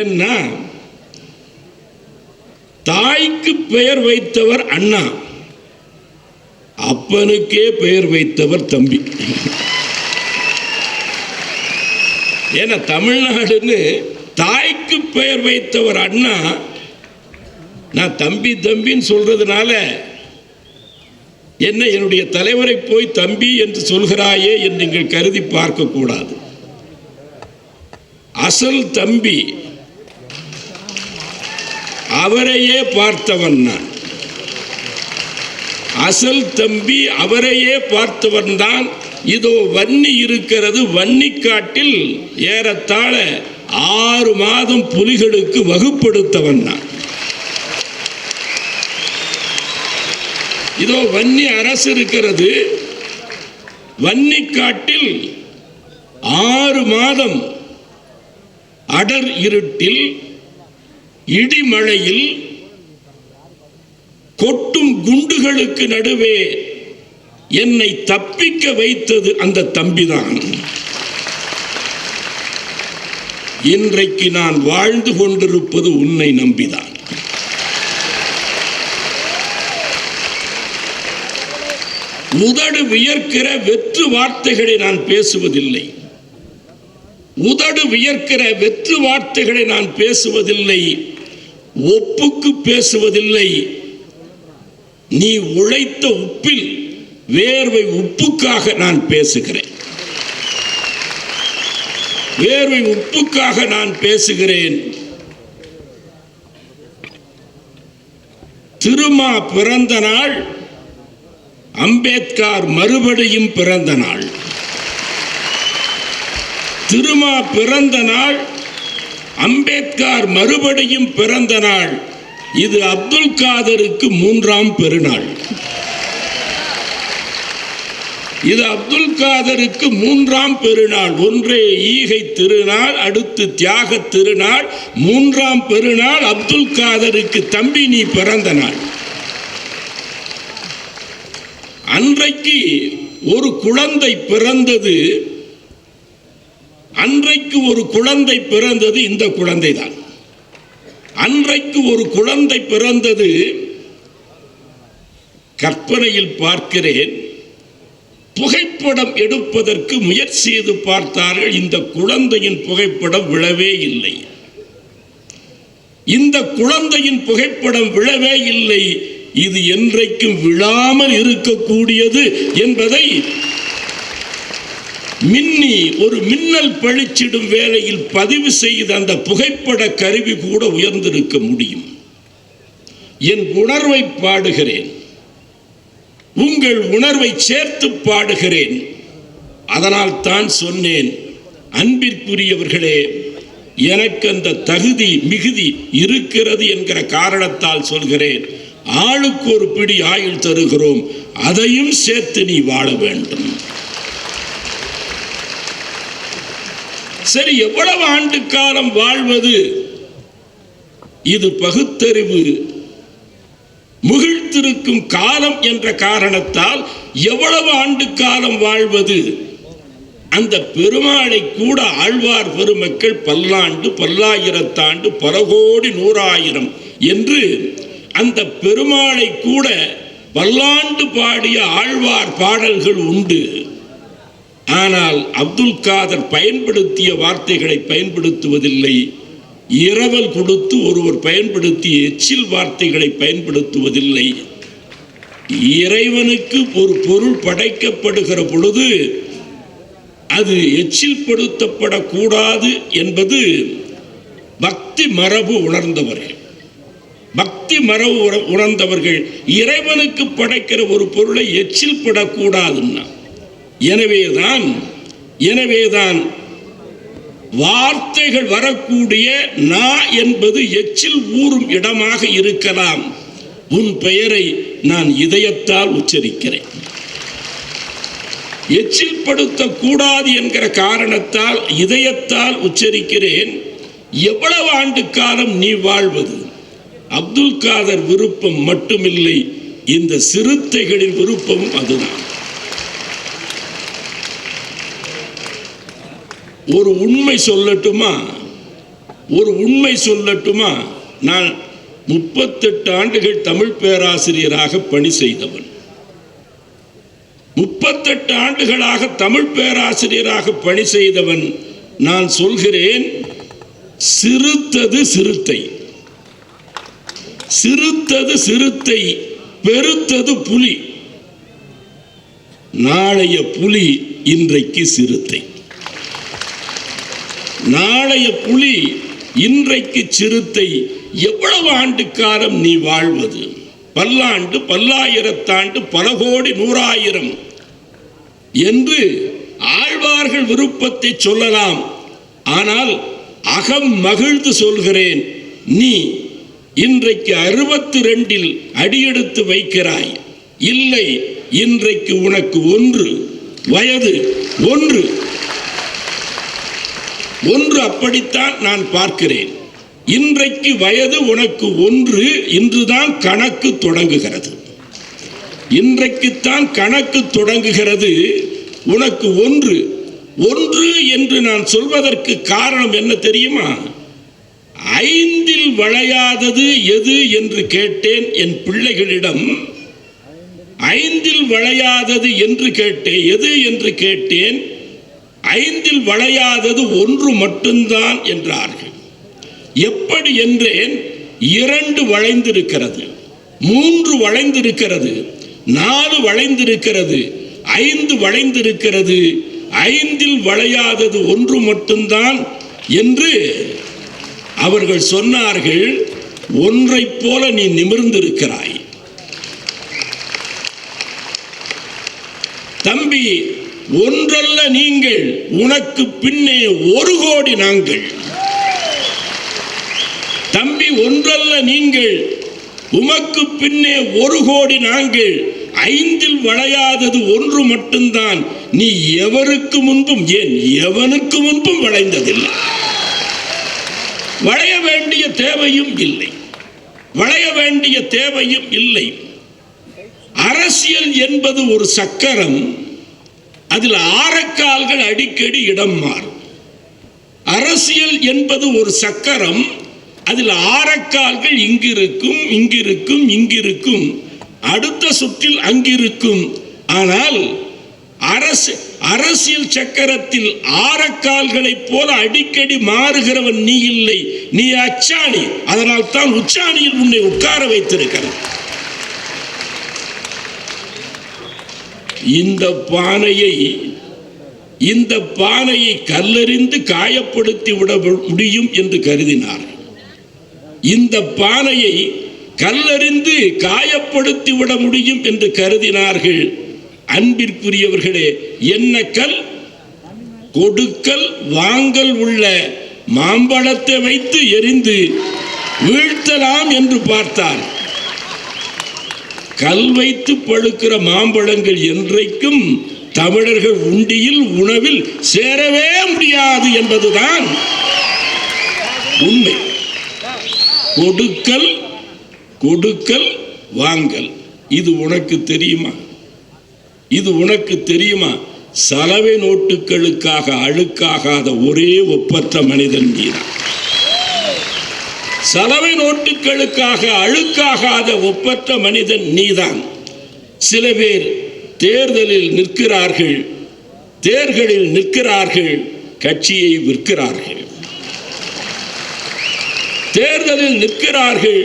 ஏன்னா தாய்க்கு பெயர் வைத்தவர் அண்ணா. அப்பனுக்கே பெயர் வைத்தவர் தம்பி. ஏன்னா தமிழ்நாடுன்னு தாய்க்கு பெயர் வைத்தவர் அண்ணா நான் தம்பி தம்பின்னு சொல்றதுனால என்ன என்னுடைய தலைவரை போய் தம்பி என்று சொல்கிறாயே என்று நீங்கள் கருதி பார்க்கக்கூடாது. அசல் தம்பி அவரையே பார்த்தவன் நான். அசல் தம்பி அவரையே பார்த்தவன் தான். இதோ வன்னி இருக்கிறது வன்னிக்காட்டில் ஏறத்தாழ ஆறு மாதம் புலிகளுக்கு வகுப்படுத்தவன் நான். இதோ வன்னி அரசு இருக்கிறது. வன்னிக்காட்டில் ஆறு மாதம் அடர் இருட்டில் இடிமழையில் கொட்டும் குண்டுகளுக்கு நடுவே என்னை தப்பிக்க வைத்தது அந்த தம்பிதான். இன்றைக்கு நான் வாழ்ந்து கொண்டிருப்பது உன்னை நம்பிதான். உதடு வியர்க்கிற வெற்று வார்த்தைகளை நான் பேசுவதில்லை. உதடு வியர்க்கிற வெற்று வார்த்தைகளை நான் பேசுவதில்லை. ஒப்புக்கு பேசுவதில்லை. நீ உழைத்த உப்பில் வேர்வை உப்புக்காக நான் பேசுகிறேன். வேர்வை உப்புக்காக நான் பேசுகிறேன். திருமா பிறந்த நாள் அம்பேத்கர் மறுபடியும் பிறந்த நாள். திருமா பிறந்த நாள் அம்பேத்கர் மறுபடியும் பிறந்த நாள். இது அப்துல் காதருக்கு மூன்றாம் பெருநாள். இது அப்துல் காதருக்கு மூன்றாம் பெருநாள். ஒன்றே ஈகை திருநாள் அடுத்து தியாக திருநாள். மூன்றாம் பெருநாள் அப்துல் காதருக்கு தம்பி நீ பிறந்த நாள். அன்றைக்கு ஒரு குழந்தை பிறந்தது. அன்றைக்கு ஒரு குழந்தை பிறந்தது இந்த குழந்தை தான் அன்றைக்கு ஒரு குழந்தை பிறந்தது கற்பனையில் பார்க்கிறேன். புகைப்படம் எடுப்பதற்கு முயற்சி செய்து பார்த்தார்கள். இந்த குழந்தையின் புகைப்படம் விழவே இல்லை. இந்த குழந்தையின் புகைப்படம் விழவே இல்லை. இது என்றைக்கும் விழாமல் இருக்கக்கூடியது என்பதை மின்னி ஒரு மின்னல் பழிச்சிடும் வேலையில் பதிவு செய்த அந்த புகைப்பட கருவி கூட உயர்ந்திருக்க முடியும். என் உணர்வை பாடுகிறேன். உங்கள் உணர்வை சேர்த்து பாடுகிறேன். அதனால் தான் சொன்னேன் அன்பிற்குரியவர்களே எனக்கு அந்த தகுதி மிகுதி இருக்கிறது என்கிற காரணத்தால் சொல்கிறேன். ஆளுக்கு ஒரு பிடி ஆயுள் தருகிறோம் அதையும் சேர்த்து நீ வாழ வேண்டும். சரி எவ்வளவு ஆண்டு காலம் வாழ்வது? இது பகுத்தறிவு. முகிழ்த்திருக்கும் காலம் என்ற காரணத்தால் எவ்வளவு ஆண்டு காலம் வாழ்வது? அந்த பெருமாளை கூட ஆழ்வார் பெருமக்கள் பல்லாண்டு பல்லாயிரத்தாண்டு பல கோடி நூறாயிரம் என்று அந்த பெருமாளை கூட பல்லாண்டு பாடிய ஆழ்வார் பாடல்கள் உண்டு. ஆனால் அப்துல் காதர் பயன்படுத்திய வார்த்தைகளை பயன்படுத்துவதில்லை. இரவல் கொடுத்து ஒருவர் பயன்படுத்திய எச்சில் வார்த்தைகளை பயன்படுத்துவதில்லை. இறைவனுக்கு ஒரு பொருள் படைக்கப்படுகிற பொழுது அது எச்சில் படுத்தப்படக்கூடாது என்பது பக்தி மரபு உணர்ந்தவர்கள். பக்தி மரபு உணர்ந்தவர்கள் இறைவனுக்கு படைக்கிற ஒரு பொருளை எச்சில் படக்கூடாதுன்னா எனவேதான் எனவேதான் வார்த்தைகள் வரக்கூடிய நா என்பது எச்சில் ஊறும் இடமாக இருக்கலாம். உன் பெயரை நான் இதயத்தால் உச்சரிக்கிறேன். எச்சில் படுத்தக்கூடாது என்கிற காரணத்தால் இதயத்தால் உச்சரிக்கிறேன். எவ்வளவு ஆண்டு காலம் நீ வாழ்வது? அப்துல் காதர் விருப்பம் மட்டுமில்லை. இந்த சிறுத்தைகளின் விருப்பமும் அதுதான். ஒரு உண்மை சொல்லட்டுமா? ஒரு உண்மை சொல்லட்டுமா? நான் முப்பத்தெட்டு ஆண்டுகள் தமிழ் பேராசிரியராக பணி செய்தவன். முப்பத்தெட்டு ஆண்டுகளாக தமிழ் பேராசிரியராக பணி செய்தவன் நான் சொல்கிறேன் சிறுத்தது சிறுத்தை. சிறுத்தது சிறுத்தை பெருத்தது புலி. நாளைய புலி இன்றைக்கு சிறுத்தை. நாளைய புலி இன்றைக்கு சிறுத்தை எவ்வளவு ஆண்டு காலம் நீ வாழ்வது? பல்லாண்டு பல்லாயிரத்தாண்டு பல கோடி நூறாயிரம். என்று ஆழ்வார்கள் விருப்பத்தை சொல்லலாம். ஆனால் அகம் மகிழ்ந்து சொல்கிறேன் நீ இன்றைக்கு அறுபத்தி ரெண்டில் அடியெடுத்து வைக்கிறாய். இல்லை இன்றைக்கு உனக்கு ஒன்று வயது ஒன்று. ஒன்று அப்படித்தான் நான் பார்க்கிறேன். இன்றைக்கு வயது உனக்கு ஒன்று இன்றுதான் கணக்கு தொடங்குகிறது. இன்றைக்குத்தான் கணக்கு தொடங்குகிறது உனக்கு ஒன்று. ஒன்று என்று நான் சொல்வதற்கு காரணம் என்ன தெரியுமா? ஐந்தில் வளையாதது எது என்று கேட்டேன் என் பிள்ளைகளிடம். ஐந்தில் வளையாதது என்று கேட்டேன் எது என்று கேட்டேன்? ஐந்தில் வளையாதது ஒன்று மட்டும்தான் என்றார்கள். எப்படி என்றேன் இரண்டு வளைந்திருக்கிறது மூன்று வளைந்திருக்கிறது நாலு வளைந்திருக்கிறது ஐந்து வளைந்திருக்கிறது ஐந்தில் வளையாதது ஒன்று மட்டும்தான் என்று அவர்கள் சொன்னார்கள். ஒன்றைப் போல நீ நிமிர்ந்திருக்கிறாய். தம்பி ஒன்றல்ல நீங்கள் உனக்கு பின்னே ஒரு கோடி நாங்கள். தம்பி ஒன்றல்ல நீங்கள் உமக்கு பின்னே ஒரு கோடி நாங்கள். ஐந்தில் வளையாதது ஒன்று மட்டும்தான். நீ எவருக்கு முன்பும் ஏன் எவனுக்கு முன்பும் வளைந்ததில்லை. வளைய வேண்டிய தேவையும் இல்லை. வளைய வேண்டிய தேவையும் இல்லை. அரசியல் என்பது ஒரு சக்கரம். அதில் ஆரக்கால்கள் அடிக்கடி இடம் மாறும். அரசியல் என்பது ஒரு சக்கரம் அதில் ஆரக்கால்கள் இங்கிருக்கும் இங்கிருக்கும் இங்கிருக்கும் அடுத்த சுற்றில் அங்கிருக்கும். ஆனால் அரசு அரசியல் சக்கரத்தில் ஆரக்கால்களைப் போல அடிக்கடி மாறுகிறவன் நீ இல்லை. நீ அச்சாணி அதனால் தான் உச்சாணியில் உன்னை உட்கார வைத்திருக்கிறான். இந்த பானையை இந்த பானையை கல்லறிந்து காயப்படுத்தி விட முடியும் என்று கருதினார். இந்த பானையை கல்லறிந்து காயப்படுத்தி விட முடியும் என்று கருதினார்கள். அன்பிற்குரியவர்களே என்ன கல்? கொடுக்கல் வாங்கல் உள்ள மாம்பழத்தை வைத்து எரிந்து வீழ்த்தலாம் என்று பார்த்தார். கல் வைத்து பழுக்கிற மாம்பழங்கள் என்றைக்கும் தமிழர்கள் உண்டியில் உணவில் சேரவே முடியாது என்பதுதான் உண்மை. கொடுக்கல் கொடுக்கல் வாங்கல். இது உனக்கு தெரியுமா? இது உனக்கு தெரியுமா? சலவை நோட்டுகளுக்காக அழுக்காகாத ஒரே ஒப்பற்ற மனிதன் நீதான் சலவை நோட்டுகளுக்காக அழுக்காகாத ஒப்பற்ற மனிதன் நீதான். சில பேர் தேர்தலில் நிற்கிறார்கள் தேர்களில் நிற்கிறார்கள் கட்சியை விற்கிறார்கள். தேர்தலில் நிற்கிறார்கள்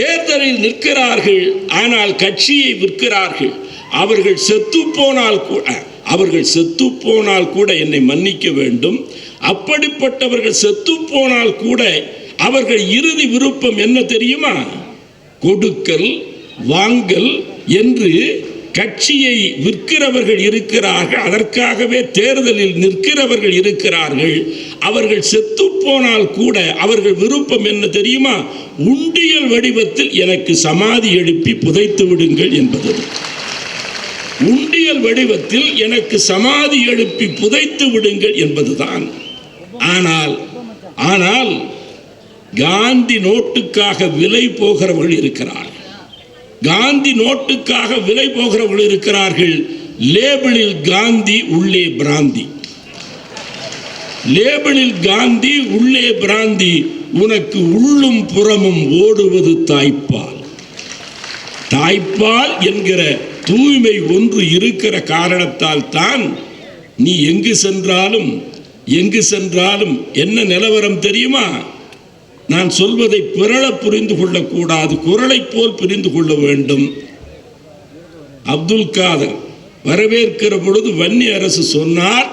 தேர்தலில் நிற்கிறார்கள் ஆனால் கட்சியை விற்கிறார்கள். அவர்கள் செத்து போனால் கூட அவர்கள் செத்து போனால் கூட என்னை மன்னிக்க வேண்டும். அப்படிப்பட்டவர்கள் செத்து போனால் கூட அவர்கள் இறுதி விருப்பம் என்ன தெரியுமா? கொடுக்கல் வாங்கல் என்று கட்சியை விற்கிறவர்கள் இருக்கிறார்கள். அதற்காகவே தேர்தலில் நிற்கிறவர்கள் இருக்கிறார்கள். அவர்கள் செத்து போனால் கூட அவர்கள் விருப்பம் என்ன தெரியுமா? உண்டியல் வடிவத்தில் எனக்கு சமாதி எழுப்பி புதைத்து விடுங்கள் என்பது. உண்டியல் வடிவத்தில் எனக்கு சமாதி எழுப்பி புதைத்து விடுங்கள் என்பதுதான். ஆனால் ஆனால் காந்தி நோட்டுக்காக விலை போகிறவர்கள் இருக்கிறார்கள் காந்தி நோட்டுக்காக விலை போகிறவர்கள் இருக்கிறார்கள். லேபிளில் காந்தி உள்ளே பிராந்தி. லேபிளில் காந்தி உள்ளே பிராந்தி. உனக்கு உள்ளும் புறமும் ஓடுவது தாய்ப்பால். தாய்ப்பால் என்கிற தூய்மை ஒன்று இருக்கிற காரணத்தால் தான் நீ எங்கு சென்றாலும் எங்கு சென்றாலும் என்ன நிலவரம் தெரியுமா? நான் சொல்வதை பிறழ புரிந்து கொள்ளக்கூடாது குரலைப் போல் புரிந்து கொள்ள வேண்டும். அப்துல் காதர் வரவேற்கிற பொழுது வன்னி அரசு சொன்னார்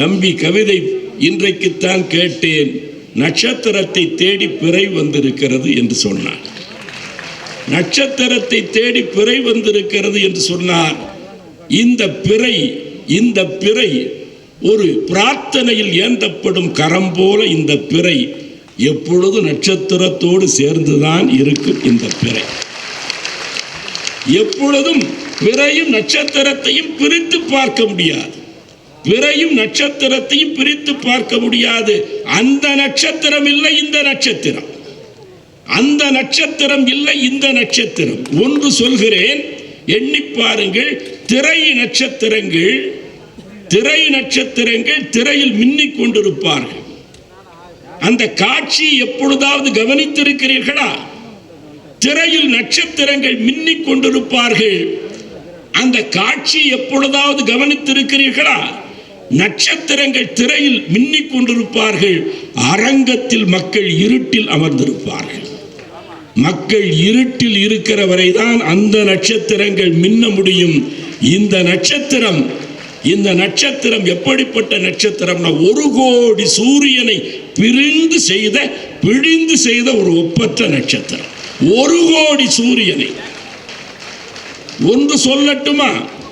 தம்பி கவிதை இன்றைக்குத்தான் கேட்டேன் நட்சத்திரத்தை தேடி பிறை வந்திருக்கிறது என்று சொன்னார். நட்சத்திரத்தை தேடி பிறை வந்திருக்கிறது என்று சொன்னார். இந்த பிறை இந்த பிறை ஒரு பிரார்த்தனையில் ஏந்தப்படும் கரம் போல இந்த பிறை எப்பொழுது நட்சத்திரத்தோடு சேர்ந்துதான் இருக்கும் இந்த பிறை. எப்பொழுதும் பிறையும் நட்சத்திரத்தையும் பிரித்து பார்க்க முடியாது. பிறையும் நட்சத்திரத்தையும் பிரித்து பார்க்க முடியாது. அந்த நட்சத்திரம் இல்லை இந்த நட்சத்திரம். அந்த நட்சத்திரம் இல்லை இந்த நட்சத்திரம். ஒன்று சொல்கிறேன் எண்ணி பாருங்கள் திரை நட்சத்திரங்கள் திரை நட்சத்திரங்கள் திரையில் மின்னிக் கொண்டிருப்பார்கள். அந்த காட்சி எப்பொழுதாவது கவனித்திருக்கிறீர்களா? திரையில் நட்சத்திரங்கள் மின்னிக் கொண்டிருப்பார்கள். அந்த காட்சி எப்பொழுதாவது கவனித்திருக்கிறீர்களா? நட்சத்திரங்கள் திரையில் மின்னிக் கொண்டிருப்பார்கள். அரங்கத்தில் மக்கள் இருட்டில் அமர்ந்திருப்பார்கள். மக்கள் இருட்டில் இருக்கிற வரைதான் அந்த நட்சத்திரங்கள் மின்ன முடியும். இந்த நட்சத்திரம் இந்த நட்சத்திரம் எப்படிப்பட்ட நட்சத்திரம்னா ஒரு கோடி சூரியனை பிரிந்து செய்த பிழிந்து செய்த ஒரு ஒப்பற்ற நட்சத்திரம். ஒரு கோடி சூரியனை. ஒன்று சொல்லட்டுமா?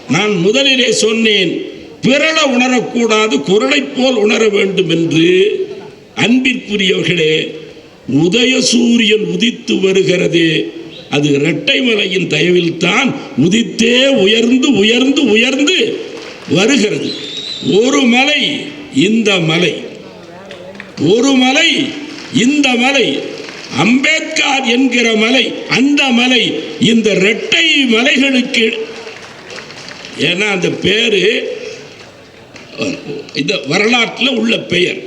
நான் முதலிலே சொன்னேன் பிறள உணரக்கூடாது குரலை போல் உணர வேண்டும் என்று. அன்பிற்குரியவர்களே உதய சூரியன் உதித்து வருகிறது. அது இரட்டை மலையின் தயவில் தான் உதித்தே உயர்ந்து உயர்ந்து உயர்ந்து வருகிறது. ஒரு மலை இந்த மலை. ஒரு மலை இந்த மலை அம்பேத்கர் என்கிற மலை அந்த மலை இந்த ரெட்டை மலைகளுக்கு ஏன்னா அந்த பேரு இந்த வரலாற்றில் உள்ள பெயர்.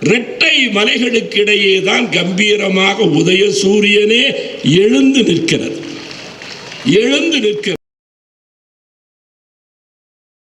இரட்டை மலைகளுக்கிடையே தான் கம்பீரமாக உதய சூரியனே எழுந்து நிற்கிறது. எழுந்து நிற்கிறது.